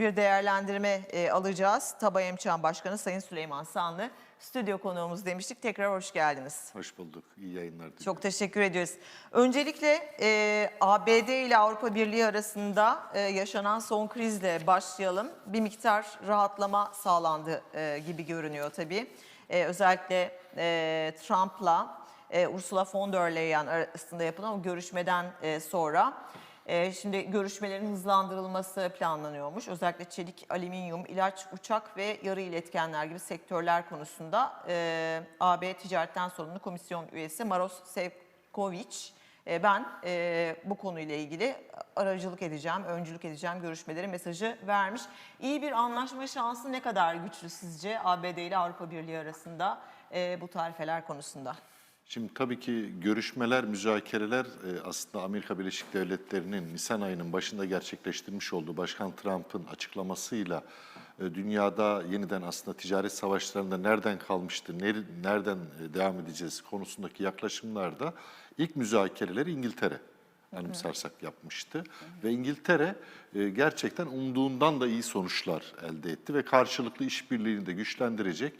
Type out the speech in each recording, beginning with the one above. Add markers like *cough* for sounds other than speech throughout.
Bir değerlendirme e, alacağız. Taba Emçan Başkanı Sayın Süleyman Sanlı stüdyo konuğumuz demiştik. Tekrar hoş geldiniz. Hoş bulduk. İyi yayınlar diliyorum. Çok teşekkür ediyoruz. Öncelikle e, ABD ile Avrupa Birliği arasında e, yaşanan son krizle başlayalım. Bir miktar rahatlama sağlandı e, gibi görünüyor tabii. E, özellikle e, Trump'la e, Ursula von der Leyen arasında yapılan o görüşmeden e, sonra e, şimdi görüşmelerin hızlandırılması planlanıyormuş. Özellikle çelik, alüminyum, ilaç, uçak ve yarı iletkenler gibi sektörler konusunda e, AB Ticaretten Sorumlu Komisyon üyesi Maros Sevkovic e, ben e, bu konuyla ilgili aracılık edeceğim, öncülük edeceğim görüşmeleri mesajı vermiş. İyi bir anlaşma şansı ne kadar güçlü sizce ABD ile Avrupa Birliği arasında e, bu tarifeler konusunda? Şimdi tabii ki görüşmeler, müzakereler e, aslında Amerika Birleşik Devletleri'nin Nisan ayının başında gerçekleştirmiş olduğu Başkan Trump'ın açıklamasıyla e, dünyada yeniden aslında ticaret savaşlarında nereden kalmıştı, ner- nereden e, devam edeceğiz konusundaki yaklaşımlarda ilk müzakereleri İngiltere anımsarsak yapmıştı. Ve İngiltere gerçekten umduğundan da iyi sonuçlar elde etti ve karşılıklı işbirliğini de güçlendirecek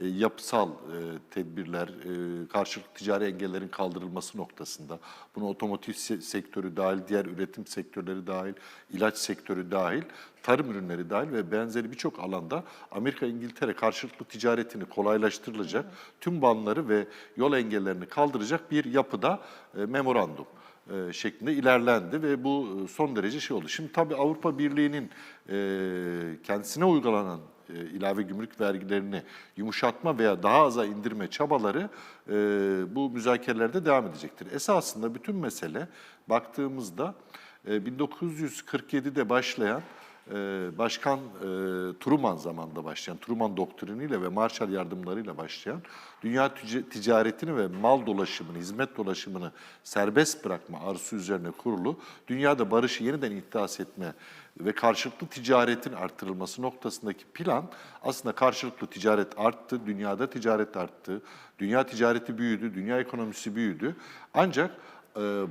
e, yapısal e, tedbirler, e, karşılıklı ticari engellerin kaldırılması noktasında, bunu otomotiv se- sektörü dahil, diğer üretim sektörleri dahil, ilaç sektörü dahil, tarım ürünleri dahil ve benzeri birçok alanda Amerika İngiltere karşılıklı ticaretini kolaylaştırılacak, tüm banları ve yol engellerini kaldıracak bir yapıda e, memorandum e, şeklinde ilerlendi ve bu e, son derece şey oldu. Şimdi tabii Avrupa Birliği'nin e, kendisine uygulanan e, ilave gümrük vergilerini yumuşatma veya daha aza indirme çabaları e, bu müzakerelerde devam edecektir. Esasında bütün mesele baktığımızda e, 1947'de başlayan e, Başkan e, Truman zamanında başlayan, Truman doktriniyle ve Marshall yardımlarıyla başlayan dünya tic- ticaretini ve mal dolaşımını, hizmet dolaşımını serbest bırakma arzusu üzerine kurulu, dünyada barışı yeniden ihdas etme ve karşılıklı ticaretin artırılması noktasındaki plan aslında karşılıklı ticaret arttı, dünyada ticaret arttı, dünya ticareti büyüdü, dünya ekonomisi büyüdü. Ancak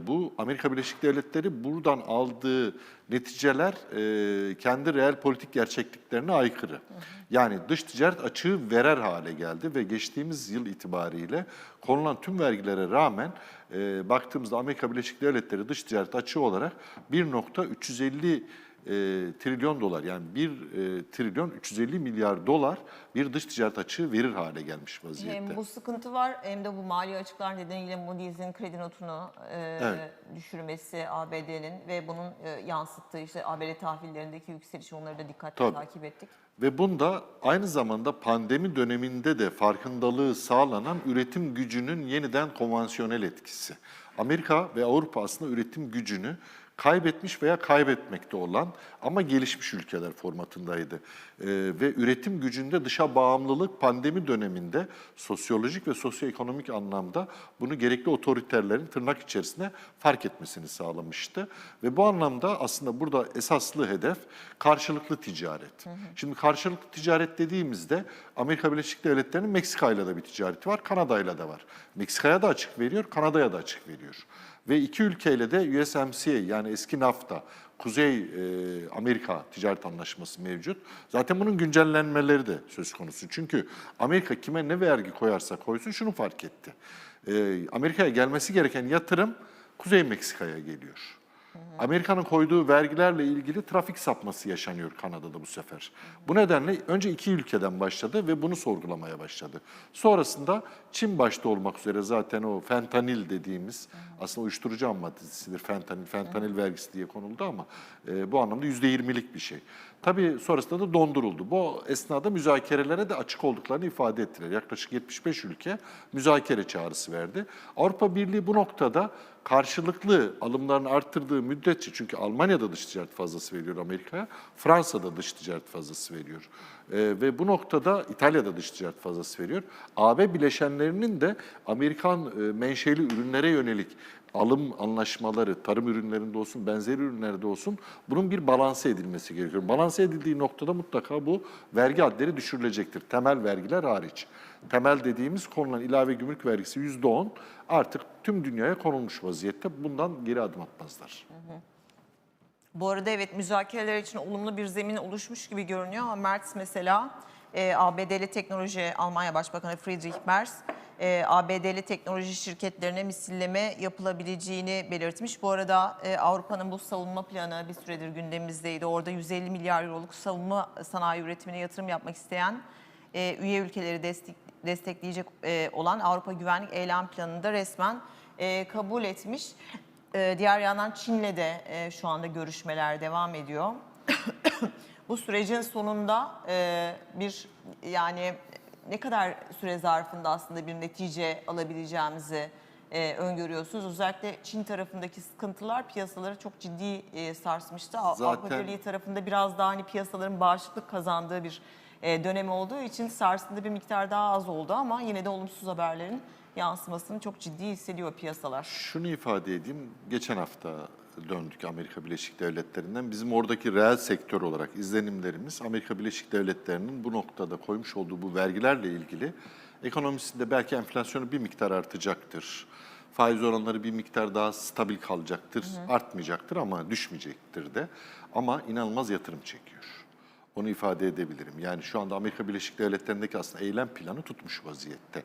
bu Amerika Birleşik Devletleri buradan aldığı neticeler e, kendi reel politik gerçekliklerine aykırı. Yani dış ticaret açığı verer hale geldi ve geçtiğimiz yıl itibariyle konulan tüm vergilere rağmen e, baktığımızda Amerika Birleşik Devletleri dış ticaret açığı olarak 1.350 e, trilyon dolar yani 1 e, trilyon 350 milyar dolar bir dış ticaret açığı verir hale gelmiş vaziyette. Hem bu sıkıntı var hem de bu mali açıklar nedeniyle Moody's'in kredi notunu e, Evet. düşürmesi ABD'nin ve bunun e, yansıttığı işte ABD tahvillerindeki yükseliş onları da dikkatle Tabii. takip ettik. Ve bunda aynı zamanda pandemi döneminde de farkındalığı sağlanan üretim gücünün yeniden konvansiyonel etkisi. Amerika ve Avrupa aslında üretim gücünü kaybetmiş veya kaybetmekte olan ama gelişmiş ülkeler formatındaydı. Ee, ve üretim gücünde dışa bağımlılık pandemi döneminde sosyolojik ve sosyoekonomik anlamda bunu gerekli otoriterlerin tırnak içerisinde fark etmesini sağlamıştı. Ve bu anlamda aslında burada esaslı hedef karşılıklı ticaret. Şimdi karşılıklı ticaret dediğimizde Amerika Birleşik Devletleri'nin Meksika ile de bir ticareti var, Kanada ile de var. Meksika'ya da açık veriyor, Kanada'ya da açık veriyor. Ve iki ülkeyle de USMCA yani eski NAFTA, Kuzey e, Amerika ticaret anlaşması mevcut. Zaten bunun güncellenmeleri de söz konusu. Çünkü Amerika kime ne vergi koyarsa koysun şunu fark etti. E, Amerika'ya gelmesi gereken yatırım Kuzey Meksika'ya geliyor. Amerika'nın koyduğu vergilerle ilgili trafik sapması yaşanıyor Kanada'da bu sefer. Bu nedenle önce iki ülkeden başladı ve bunu sorgulamaya başladı. Sonrasında Çin başta olmak üzere zaten o fentanil dediğimiz aslında uyuşturucu maddesidir fentanil. Fentanil vergisi diye konuldu ama e, bu anlamda %20'lik bir şey. Tabii sonrasında da donduruldu. Bu esnada müzakerelere de açık olduklarını ifade ettiler. Yaklaşık 75 ülke müzakere çağrısı verdi. Avrupa Birliği bu noktada karşılıklı alımlarını arttırdığı müddetçe çünkü Almanya'da dış ticaret fazlası veriyor Amerika'ya, Fransa'da dış ticaret fazlası veriyor. Ee, ve bu noktada İtalya'da dış ticaret fazlası veriyor. AB bileşenlerinin de Amerikan e, menşeli ürünlere yönelik alım anlaşmaları, tarım ürünlerinde olsun, benzeri ürünlerde olsun bunun bir balanse edilmesi gerekiyor. Balanse edildiği noktada mutlaka bu vergi hadleri düşürülecektir. Temel vergiler hariç. Temel dediğimiz konulan ilave gümrük vergisi %10 artık tüm dünyaya konulmuş vaziyette. Bundan geri adım atmazlar. Bu arada evet müzakereler için olumlu bir zemin oluşmuş gibi görünüyor ama Merz mesela e, ABD'li teknoloji Almanya Başbakanı Friedrich Merz e, ABD'li teknoloji şirketlerine misilleme yapılabileceğini belirtmiş. Bu arada e, Avrupa'nın bu savunma planı bir süredir gündemimizdeydi. Orada 150 milyar euroluk savunma sanayi üretimine yatırım yapmak isteyen e, üye ülkeleri destek, destekleyecek e, olan Avrupa Güvenlik Eylem Planı'nı da resmen e, kabul etmiş. E, diğer yandan Çin'le de e, şu anda görüşmeler devam ediyor. *coughs* Bu sürecin sonunda e, bir yani ne kadar süre zarfında aslında bir netice alabileceğimizi e, öngörüyorsunuz. Özellikle Çin tarafındaki sıkıntılar piyasaları çok ciddi e, sarsmıştı. Av- Avrupa Zaten- Birliği tarafında biraz daha hani piyasaların bağışıklık kazandığı bir e, dönem olduğu için sarsıntıda bir miktar daha az oldu ama yine de olumsuz haberlerin yansımasını çok ciddi hissediyor piyasalar. Şunu ifade edeyim. Geçen hafta döndük Amerika Birleşik Devletleri'nden. Bizim oradaki reel sektör olarak izlenimlerimiz Amerika Birleşik Devletleri'nin bu noktada koymuş olduğu bu vergilerle ilgili ekonomisinde belki enflasyonu bir miktar artacaktır. Faiz oranları bir miktar daha stabil kalacaktır. Artmayacaktır ama düşmeyecektir de. Ama inanılmaz yatırım çekiyor. Onu ifade edebilirim. Yani şu anda Amerika Birleşik Devletleri'ndeki aslında eylem planı tutmuş vaziyette.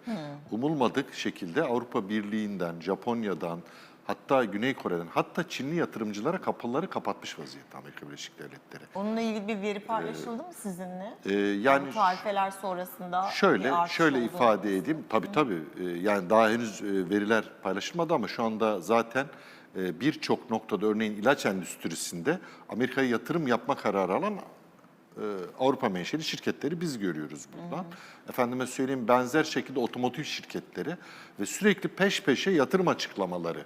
Umulmadık şekilde Avrupa Birliği'nden, Japonya'dan, hatta Güney Kore'den, hatta Çinli yatırımcılara kapıları kapatmış vaziyette Amerika Birleşik Devletleri. Onunla ilgili bir veri paylaşıldı mı sizinle? Ee, yani Tarifeler sonrasında Şöyle şöyle ifade edeyim. Tabii tabii. Ee, Yani daha henüz e, veriler paylaşılmadı ama şu anda zaten e, birçok noktada örneğin ilaç endüstrisinde Amerika'ya yatırım yapma kararı alan e, Avrupa menşeli şirketleri biz görüyoruz buradan. Efendime söyleyeyim benzer şekilde otomotiv şirketleri ve sürekli peş peşe yatırım açıklamaları e,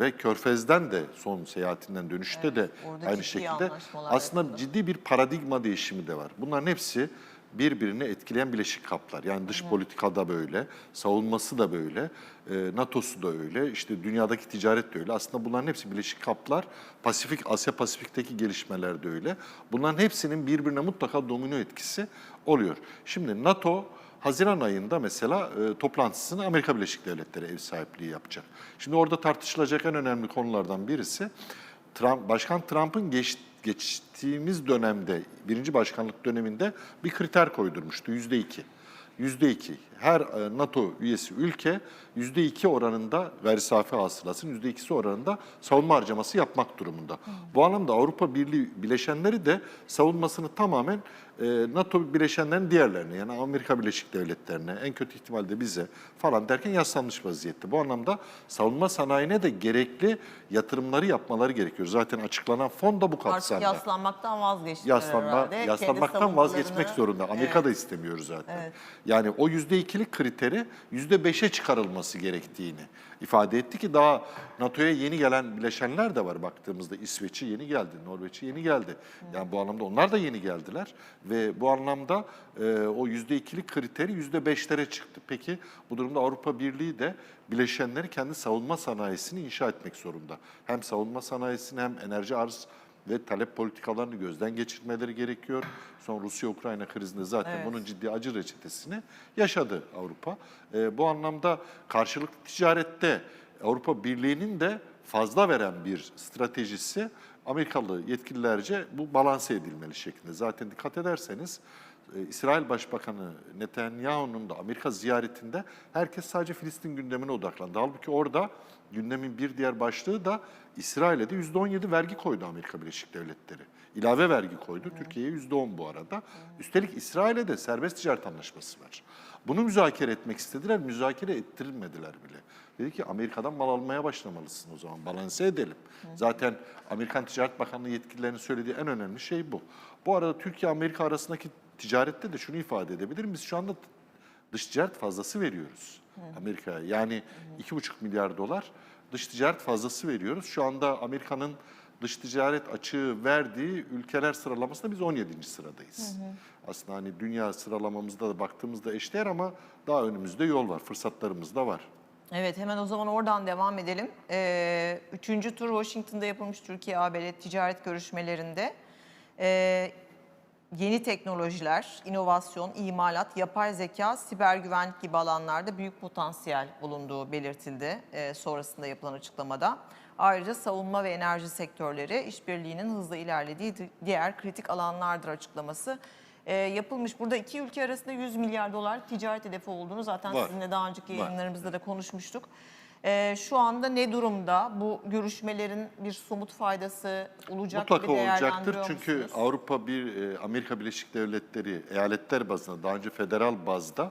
ve Körfez'den de son seyahatinden dönüşte de orada aynı şekilde aslında yapıldı. ciddi bir paradigma değişimi de var. Bunların hepsi birbirini etkileyen bileşik kaplar. Yani dış politikada böyle, savunması da böyle, e, NATO'su da öyle, işte dünyadaki ticaret de öyle. Aslında bunların hepsi bileşik kaplar. Pasifik, Asya Pasifik'teki gelişmeler de öyle. Bunların hepsinin birbirine mutlaka domino etkisi oluyor. Şimdi NATO Haziran ayında mesela e, toplantısını Amerika Birleşik Devletleri ev sahipliği yapacak. Şimdi orada tartışılacak en önemli konulardan birisi Trump, Başkan Trump'ın geç, geçtiğimiz dönemde, birinci başkanlık döneminde bir kriter koydurmuştu, yüzde iki. Yüzde iki. Her e, NATO üyesi ülke yüzde iki oranında gayri safi hasılasının yüzde ikisi oranında savunma harcaması yapmak durumunda. Bu anlamda Avrupa Birliği bileşenleri de savunmasını tamamen NATO bileşenlerin diğerlerine yani Amerika Birleşik Devletleri'ne en kötü ihtimalle bize falan derken yaslanmış vaziyette. Bu anlamda savunma sanayine de gerekli yatırımları yapmaları gerekiyor. Zaten açıklanan fon da bu Artık kapsamda. yaslanmaktan vazgeçtiler Yaslanma, herhalde. Kendi yaslanmaktan vazgeçmek zorunda. Amerika Evet. da istemiyor zaten. Evet. Yani o yüzde ikilik kriteri yüzde beşe çıkarılması gerektiğini ifade etti ki daha NATO'ya yeni gelen bileşenler de var baktığımızda İsveç'i yeni geldi, Norveç'i yeni geldi. Yani bu anlamda onlar da yeni geldiler ve bu anlamda e, o yüzde ikilik kriteri yüzde beşlere çıktı. Peki bu durumda Avrupa Birliği de bileşenleri kendi savunma sanayisini inşa etmek zorunda. Hem savunma sanayisini hem enerji arz ve talep politikalarını gözden geçirmeleri gerekiyor. Son Rusya-Ukrayna krizinde zaten Evet. bunun ciddi acı reçetesini yaşadı Avrupa. Ee, bu anlamda karşılıklı ticarette Avrupa Birliği'nin de fazla veren bir stratejisi Amerikalı yetkililerce bu balanse edilmeli şeklinde. Zaten dikkat ederseniz e, İsrail Başbakanı Netanyahu'nun da Amerika ziyaretinde herkes sadece Filistin gündemine odaklandı. Halbuki orada gündemin bir diğer başlığı da İsrail'e de %17 vergi koydu Amerika Birleşik Devletleri. İlave vergi koydu. Türkiye'ye %10 bu arada. Üstelik İsrail'e de serbest ticaret anlaşması var. Bunu müzakere etmek istediler, müzakere ettirilmediler bile. Dedi ki Amerika'dan mal almaya başlamalısın o zaman, balanse edelim. Zaten Amerikan Ticaret Bakanlığı yetkililerinin söylediği en önemli şey bu. Bu arada Türkiye-Amerika arasındaki ticarette de şunu ifade edebilirim. Biz şu anda dış ticaret fazlası veriyoruz Amerika'ya. Yani iki buçuk milyar dolar dış ticaret fazlası veriyoruz. Şu anda Amerika'nın dış ticaret açığı verdiği ülkeler sıralamasında biz 17. sıradayız. Aslında hani dünya sıralamamızda da baktığımızda eşdeğer ama daha önümüzde yol var, fırsatlarımız da var. Evet hemen o zaman oradan devam edelim. Ee, üçüncü tur Washington'da yapılmış Türkiye-ABD ticaret görüşmelerinde ee, yeni teknolojiler, inovasyon, imalat, yapay zeka, siber güvenlik gibi alanlarda büyük potansiyel bulunduğu belirtildi ee, sonrasında yapılan açıklamada. Ayrıca savunma ve enerji sektörleri işbirliğinin hızla ilerlediği di- diğer kritik alanlardır açıklaması e, yapılmış. Burada iki ülke arasında 100 milyar dolar ticaret hedefi olduğunu zaten Var. sizinle daha önceki Var. yayınlarımızda da konuşmuştuk. E, şu anda ne durumda? Bu görüşmelerin bir somut faydası olacak Mutlaka gibi olacaktır çünkü musunuz? Avrupa bir e, Amerika Birleşik Devletleri eyaletler bazında daha önce federal bazda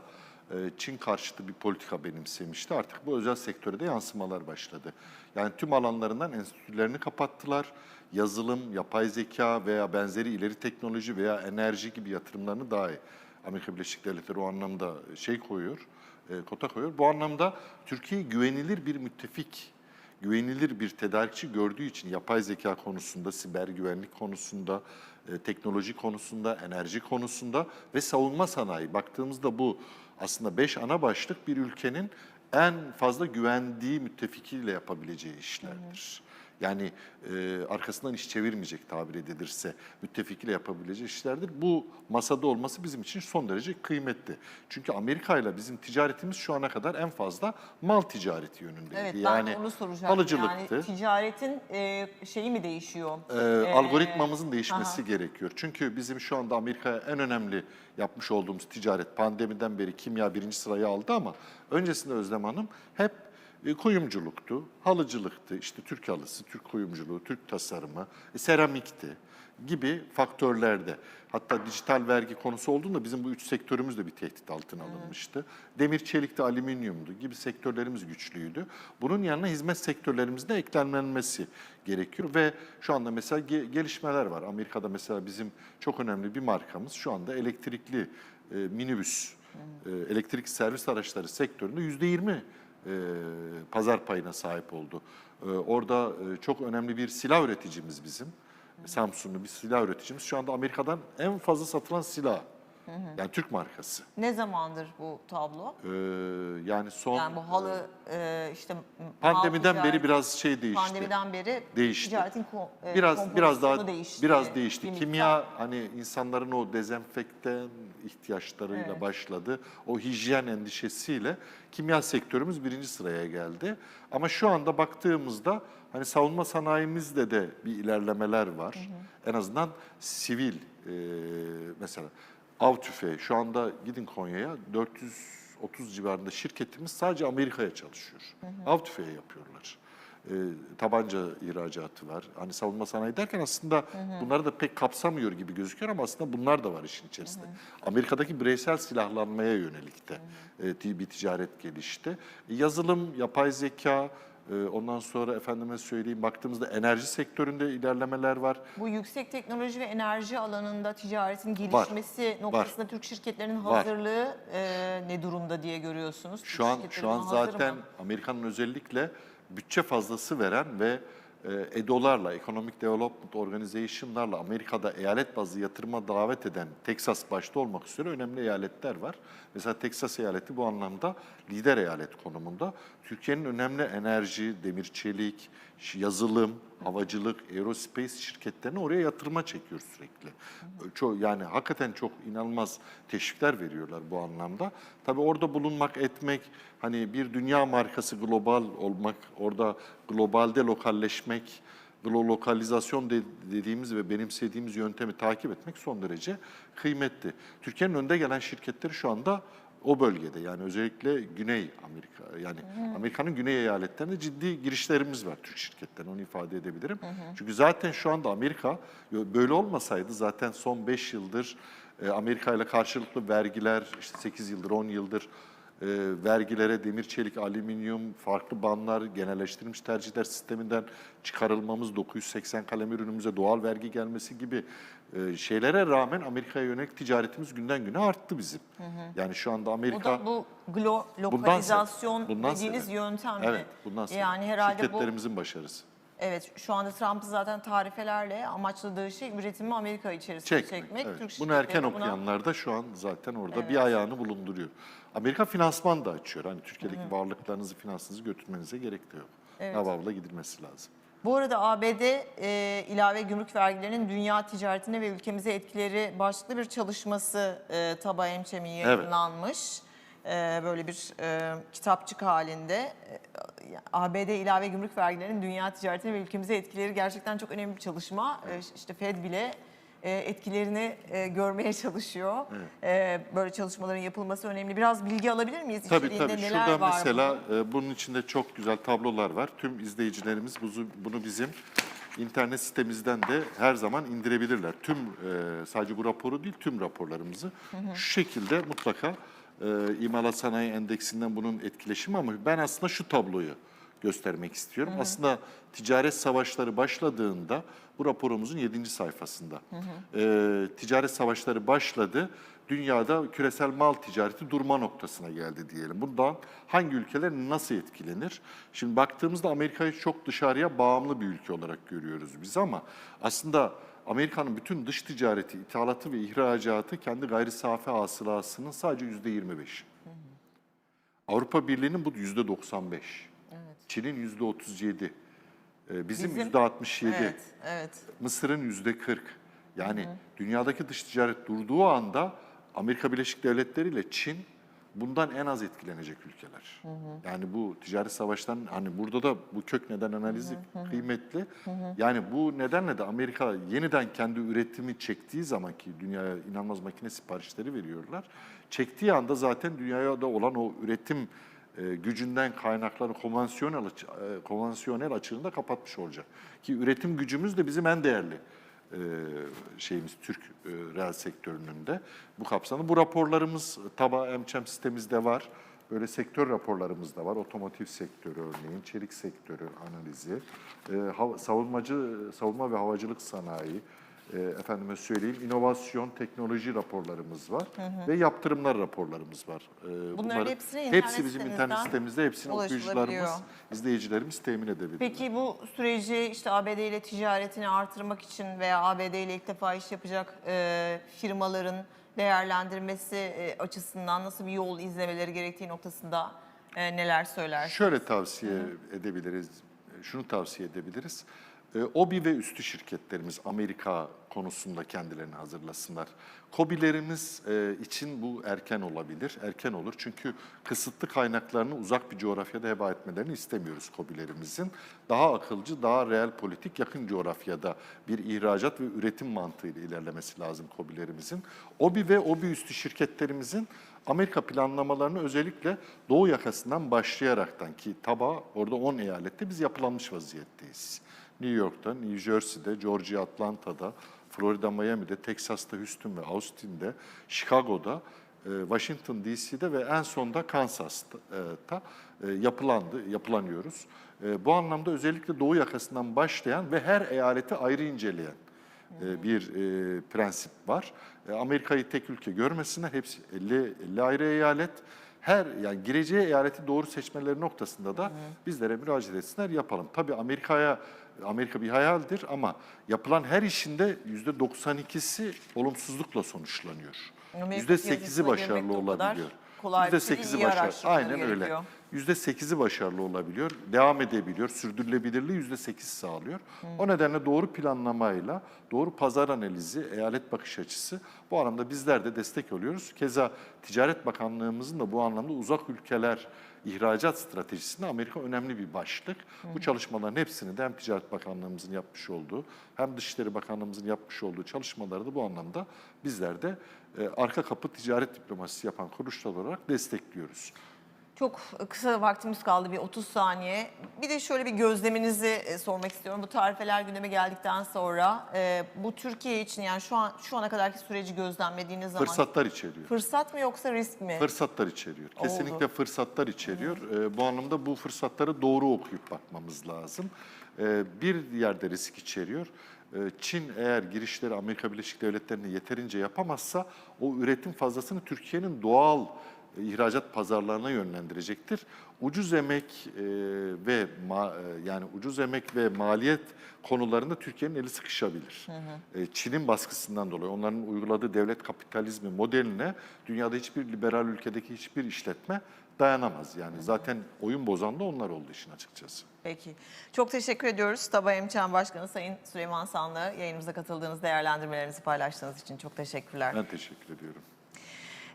Çin karşıtı bir politika benimsemişti. Artık bu özel sektöre de yansımalar başladı. Yani tüm alanlarından enstitülerini kapattılar. Yazılım, yapay zeka veya benzeri ileri teknoloji veya enerji gibi yatırımlarını dahi Amerika Birleşik Devletleri o anlamda şey koyuyor, e, kota koyuyor. Bu anlamda Türkiye güvenilir bir müttefik güvenilir bir tedarikçi gördüğü için yapay zeka konusunda, siber güvenlik konusunda, e, teknoloji konusunda, enerji konusunda ve savunma sanayi baktığımızda bu aslında beş ana başlık bir ülkenin en fazla güvendiği müttefikiyle yapabileceği işlerdir. Yani e, arkasından iş çevirmeyecek tabir edilirse müttefikiyle yapabileceği işlerdir. Bu masada olması bizim için son derece kıymetli. Çünkü Amerika ile bizim ticaretimiz şu ana kadar en fazla mal ticareti yönündeydi. Evet ben yani de onu soracaktım. alıcılıktı. Yani ticaretin e, şeyi mi değişiyor? Ee, Ee, algoritmamızın değişmesi aha. gerekiyor. Çünkü bizim şu anda Amerika'ya en önemli yapmış olduğumuz ticaret pandemiden beri kimya birinci sırayı aldı ama öncesinde Özlem Hanım hep e, kuyumculuktu, halıcılıktı, işte Türk halısı, Türk kuyumculuğu, Türk tasarımı, e, seramikti gibi faktörlerde. Hatta dijital vergi konusu olduğunda bizim bu üç sektörümüz de bir tehdit altına alınmıştı. Demir, çelikti, alüminyumdu gibi sektörlerimiz güçlüydü. Bunun yanına hizmet sektörlerimizde eklenmesi gerekiyor ve şu anda mesela ge- gelişmeler var. Amerika'da mesela bizim çok önemli bir markamız şu anda elektrikli e, minibüs, e, elektrik servis araçları sektöründe yüzde yirmi e, pazar payına sahip oldu. E, orada e, çok önemli bir silah üreticimiz bizim. Samsunlu bir silah üreticimiz. Şu anda Amerika'dan en fazla satılan silah. Yani Türk markası. Ne zamandır bu tablo? E, yani son Yani bu halı e, işte pandemiden beri biraz şey değişti. Pandemiden beri Değişti. ticaretin ko- e, biraz biraz daha değişti. biraz değişti. bir miktar. Kimya hani insanların o dezenfektan ihtiyaçlarıyla Evet. başladı. O hijyen endişesiyle kimya sektörümüz birinci sıraya geldi. Ama şu anda baktığımızda hani savunma sanayimizde de bir ilerlemeler var. En azından sivil e, mesela av tüfeği şu anda gidin Konya'ya 430 civarında şirketimiz sadece Amerika'ya çalışıyor. Av tüfeği yapıyorlar e, tabanca ihracatı var. Hani savunma sanayi derken aslında bunları da pek kapsamıyor gibi gözüküyor ama aslında bunlar da var işin içerisinde. Amerika'daki bireysel silahlanmaya yönelik de e, bir ticaret gelişti. E, Yazılım, yapay zeka, e, ondan sonra efendime söyleyeyim baktığımızda enerji sektöründe ilerlemeler var. Bu yüksek teknoloji ve enerji alanında ticaretin gelişmesi noktasında Türk şirketlerinin Var. hazırlığı e, ne durumda diye görüyorsunuz? Türk Şu an şu an zaten? Amerika'nın özellikle bütçe fazlası veren ve e, EDO'larla, Economic Development Organization'larla Amerika'da eyalet bazlı yatırıma davet eden Texas başta olmak üzere önemli eyaletler var. Mesela Texas eyaleti bu anlamda lider eyalet konumunda. Türkiye'nin önemli enerji, demir çelik, yazılım, havacılık, aerospace şirketlerini oraya yatırıma çekiyor sürekli. Çok, yani hakikaten çok inanılmaz teşvikler veriyorlar bu anlamda. Tabii orada bulunmak, etmek, hani bir dünya markası global olmak, orada globalde lokalleşmek, globalizasyon de- dediğimiz ve benimsediğimiz yöntemi takip etmek son derece kıymetli. Türkiye'nin önde gelen şirketleri şu anda o bölgede yani özellikle Güney Amerika yani Amerika'nın güney eyaletlerinde ciddi girişlerimiz var Türk şirketlerine onu ifade edebilirim. Çünkü zaten şu anda Amerika böyle olmasaydı zaten son 5 yıldır e, Amerika ile karşılıklı vergiler işte 8 yıldır 10 yıldır e, vergilere demir, çelik, alüminyum, farklı banlar, genelleştirilmiş tercihler sisteminden çıkarılmamız, 980 kalem ürünümüze doğal vergi gelmesi gibi e, şeylere rağmen Amerika'ya yönelik ticaretimiz günden güne arttı bizim. Yani şu anda Bu Amerika da bu glo- lokalizasyon bundan dediğiniz sebep. yöntem mi? evet bundan sonra Yani herhalde bu şirketlerimizin başarısı. evet şu anda Trump'ın zaten tarifelerle amaçladığı şey üretimi Amerika içerisine Çekmek. çekmek. evet. Türk Bunu erken buna- okuyanlar da şu an zaten orada Evet. bir ayağını bulunduruyor. Amerika finansman da açıyor. Hani Türkiye'deki varlıklarınızı, finansınızı götürmenize gerek de yok. Evet. Navavla gidilmesi lazım. Bu arada ABD e, ilave gümrük vergilerinin dünya ticaretine ve ülkemize etkileri başlıklı bir çalışması e, Taba Emçem'i yayınlanmış. E, böyle bir e, kitapçık halinde. E, ABD ilave gümrük vergilerinin dünya ticaretine ve ülkemize etkileri gerçekten çok önemli bir çalışma. Ee, işte Fed bile e, etkilerini e, görmeye çalışıyor. Ee, Böyle çalışmaların yapılması önemli. Biraz bilgi alabilir miyiz? Tabii İçeriğinde tabii. neler Şurada var mesela e, bunun içinde çok güzel tablolar var. Tüm izleyicilerimiz bunu bizim internet sitemizden de her zaman indirebilirler. Tüm e, sadece bu raporu değil tüm raporlarımızı şu şekilde mutlaka e, imalat sanayi endeksinden bunun etkileşimi ama ben aslında şu tabloyu göstermek istiyorum. Aslında ticaret savaşları başladığında bu raporumuzun 7. sayfasında. E, ticaret savaşları başladı. Dünyada küresel mal ticareti durma noktasına geldi diyelim. Bundan hangi ülkeler nasıl etkilenir? Şimdi baktığımızda Amerika'yı çok dışarıya bağımlı bir ülke olarak görüyoruz biz ama aslında Amerika'nın bütün dış ticareti, ithalatı ve ihracatı kendi gayri safi hasılasının sadece yüzde 25. Avrupa Birliği'nin bu yüzde 95. Çin'in yüzde 37. Ee, Bizim yüzde 67. Evet, evet. Mısır'ın yüzde 40. Yani dünyadaki dış ticaret durduğu anda Amerika Birleşik Devletleri ile Çin bundan en az etkilenecek ülkeler. Yani bu ticaret savaştan hani burada da bu kök neden analizi kıymetli. Yani bu nedenle de Amerika yeniden kendi üretimi çektiği zaman ki dünyaya inanılmaz makine siparişleri veriyorlar. Çektiği anda zaten dünyaya da olan o üretim e, gücünden kaynaklanan konvansiyonel e, konvansiyonel açığını kapatmış olacak. Ki üretim gücümüz de bizim en değerli e, şeyimiz Türk e, reel sektörünün de bu kapsamda. Bu raporlarımız TABA Emçem sitemizde var. Böyle sektör raporlarımız da var. Otomotiv sektörü örneğin, çelik sektörü analizi, savunmacı, savunma ve havacılık sanayi, e, efendime söyleyeyim inovasyon, teknoloji raporlarımız var ve yaptırımlar raporlarımız var. E, bunlar- hepsini internet hepsi bizim internet sitemizde, hepsini okuyucularımız, izleyicilerimiz temin edebilir. Peki bu süreci işte ABD ile ticaretini artırmak için veya ABD ile ilk defa iş yapacak e, firmaların değerlendirmesi e, açısından nasıl bir yol izlemeleri gerektiği noktasında e, neler söyler? Şöyle tavsiye edebiliriz, şunu tavsiye edebiliriz. E, OBİ ve üstü şirketlerimiz Amerika konusunda kendilerini hazırlasınlar. KOBİ'lerimiz e, için bu erken olabilir, erken olur. Çünkü kısıtlı kaynaklarını uzak bir coğrafyada heba etmelerini istemiyoruz KOBİ'lerimizin. Daha akılcı, daha reel politik, yakın coğrafyada bir ihracat ve üretim mantığıyla ilerlemesi lazım KOBİ'lerimizin. OBİ ve OBİ üstü şirketlerimizin Amerika planlamalarını özellikle Doğu yakasından başlayaraktan ki TABA orada 10 eyalette biz yapılanmış vaziyetteyiz. New York'ta, New Jersey'de, Georgia Atlanta'da, Florida Miami'de, Texas'ta Houston ve Austin'de, Chicago'da, e, Washington DC'de ve en sonda Kansas'ta e, yapılandı, yapılanıyoruz. E, Bu anlamda özellikle Doğu yakasından başlayan ve her eyaleti ayrı inceleyen bir prensip var. Amerika'yı tek ülke görmesinler. Hepsi 50, 50 ayrı eyalet. Her yani gireceği eyaleti doğru seçmeleri noktasında da bizlere müracaat etsinler yapalım. Tabii Amerika'ya Amerika bir hayaldir ama yapılan her işinde yüzde 92'si olumsuzlukla sonuçlanıyor. Amerika Yüzde 8'i piyasasına başarılı girmek de o kadar olabiliyor. kolay bir Yüzde şey değil, sekizi iyi başarılı. araştırmaları Aynen öyle. gerekiyor. %8'i başarılı olabiliyor, devam edebiliyor, sürdürülebilirliği %8 sağlıyor. O nedenle doğru planlamayla, doğru pazar analizi, eyalet bakış açısı bu anlamda bizler de destek oluyoruz. Keza Ticaret Bakanlığımızın da bu anlamda uzak ülkeler ihracat stratejisinde Amerika önemli bir başlık. Bu çalışmaların hepsini de hem Ticaret Bakanlığımızın yapmış olduğu hem Dışişleri Bakanlığımızın yapmış olduğu çalışmaları da bu anlamda bizler de e, arka kapı ticaret diplomasisi yapan kuruluşlar olarak destekliyoruz. Çok kısa vaktimiz kaldı bir 30 saniye. Bir de şöyle bir gözleminizi e, sormak istiyorum. Bu tarifeler gündeme geldikten sonra e, bu Türkiye için yani şu an şu ana kadarki süreci gözlemlediğiniz zaman Fırsatlar içeriyor. fırsat mı yoksa risk mi? Fırsatlar içeriyor. Kesinlikle fırsatlar içeriyor. Ee, bu anlamda bu fırsatları doğru okuyup bakmamız lazım. Ee, bir yerde risk içeriyor. Çin eğer girişleri Amerika Birleşik Devletleri'ne yeterince yapamazsa o üretim fazlasını Türkiye'nin doğal e, ihracat pazarlarına yönlendirecektir. Ucuz emek e, ve ma- e, yani ucuz emek ve maliyet konularında Türkiye'nin eli sıkışabilir. E, Çin'in baskısından dolayı onların uyguladığı devlet kapitalizmi modeline dünyada hiçbir liberal ülkedeki hiçbir işletme dayanamaz. Yani zaten oyun bozan da onlar oldu işin açıkçası. Peki. Çok teşekkür ediyoruz. Taba Emçen Başkanı Sayın Süleyman Sanlı yayınımıza katıldığınız değerlendirmelerinizi paylaştığınız için çok teşekkürler. Ben teşekkür ediyorum.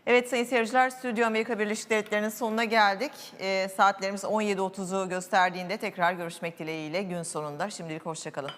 Evet sayın seyirciler, Stüdyo Amerika Birleşik Devletleri'nin sonuna geldik. Ee, saatlerimiz 17.30'u gösterdiğinde tekrar görüşmek dileğiyle gün sonunda. Şimdilik hoşçakalın.